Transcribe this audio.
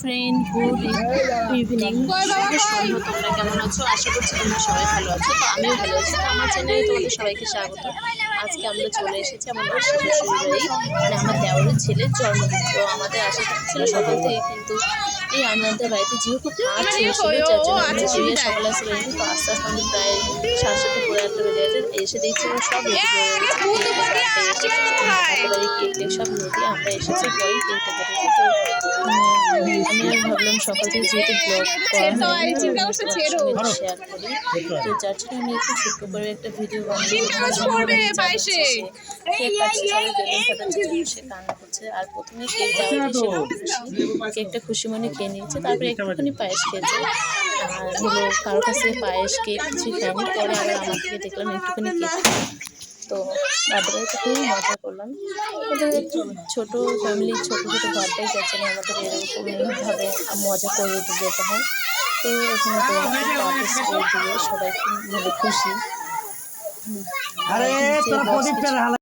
Friend good evening সন্ধ্যা তোমরা কেমন আছো? আশা করছি তোমরা সবাই ভালো আছো। তো আমিও ভালো আছি। আমার চ্যানেলে তোমাদের সবাইকে স্বাগত। আজকে আমরা চলে এসেছি আমার মাসির শ্বশুর মানে আমার দেওয়ারের ছেলের জন্মদিন। তো আমাদের আশা ছিল সকাল থেকে কিন্তু এই আমাদের বাড়িতে যেহেতু কাজ ছিল যার জন্য আমরা শুয়ে সকালে আসতে পারিনি তো আস্তে আস্তে আমাদের প্রায় সাড়ে সাতটা পরে আটটা বেজে গেছে এসে দেখছি ওরা সব কেক টেক সব রেডি আমরা এসেছি। পরেই কেকটা কেটেছি তো আমি ভাবলাম সকাল থেকে যেহেতু ব্লগ করা শেয়ার করি তো যার জন্য আমি একটু ছোট্ট করে একটা ভিডিও বানিয়ে কেক কাটছে সবাই বেলুন ফাটাচ্ছে জন্য সে কান্না করছে। আর প্রথমে কেক দেওয়া কেকটা খুশি মনে খেয়ে নিয়েছে তারপরে একটুখানি পায়েস খেয়েছে আর হলো কারও কাছে পায়েস কেক কিছুই খায়নি পরে আবার আমার থেকে দেখলাম একটুখানি কেক। তো বার্থডে বাড়িতে খুবই মজা করলাম। আমাদের ছোটো ফ্যামিলি ছোটো ছোটো বার্থডে যাচ্ছে না আমাদের এরকমভাবে মজা করে যেতে হয়। তো এখানে তো পার্টিসিপেট দিয়ে সবাই খুব মানে খুশি